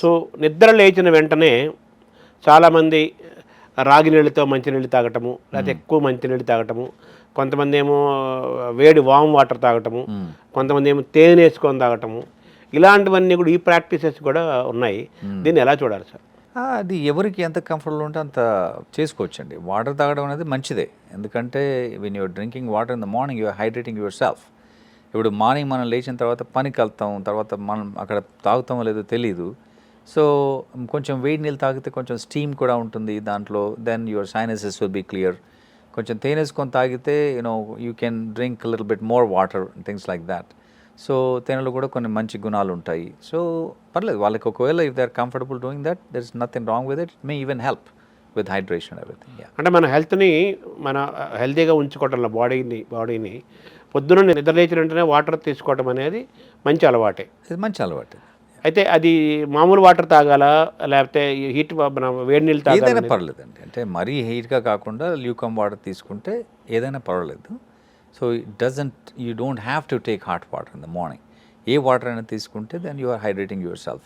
So నిద్ర లేచిన వెంటనే చాలామంది రాగి నీళ్ళతో మంచినీళ్ళు తాగటము లేకపోతే ఎక్కువ మంచినీళ్ళు తాగటము కొంతమంది ఏమో వేడి వామ్ వాటర్ తాగటము కొంతమంది ఏమో తేనె వేసుకొని తాగటము ఇలాంటివన్నీ కూడా ఈ ప్రాక్టీసెస్ కూడా ఉన్నాయి. దీన్ని ఎలా చూడాలి సార్? అది ఎవరికి ఎంత కంఫర్టబుల్ ఉంటే అంత చేసుకోవచ్చండి. వాటర్ తాగడం అనేది మంచిదే. ఎందుకంటే when your drinking water in the morning you're hydrating yourself ఇప్పుడు మార్నింగ్ మనం లేచిన తర్వాత పనికి వెళ్తాం తర్వాత మనం అక్కడ తాగుతామో లేదో తెలియదు సో కొంచెం వేడి నీళ్ళు తాగితే కొంచెం స్టీమ్ కూడా ఉంటుంది దాంట్లో. Then your sinuses will be clear కొంచెం తేనెసుకొని తాగితే you know you can drink little bit more water things like that so తేనెలో కూడా కొన్ని మంచి గుణాలు ఉంటాయి. సో పర్లేదు వాళ్ళకి ఒకవేళ if they are comfortable doing that there is nothing wrong with it may even help with hydration everything అంటే మన హెల్త్ని మన హెల్తీగా ఉంచుకోవటంలో బాడీని బాడీని పొద్దున నిద్ర లేచిన వెంటనే వాటర్ తీసుకోవటం అనేది మంచి అలవాటే. ఇది మంచి అలవాటు. అయితే అది మామూలు వాటర్ తాగాలా? లేకపోతే హీట్ వేడి నీళ్ళు ఏదైనా పర్లేదండి. అంటే మరీ హీట్గా కాకుండా ల్యూకమ్ వాటర్ తీసుకుంటే ఏదైనా పర్వాలేదు. So it doesn't you don't have to take hot water in the morning A water అయినా తీసుకుంటే then you are hydrating yourself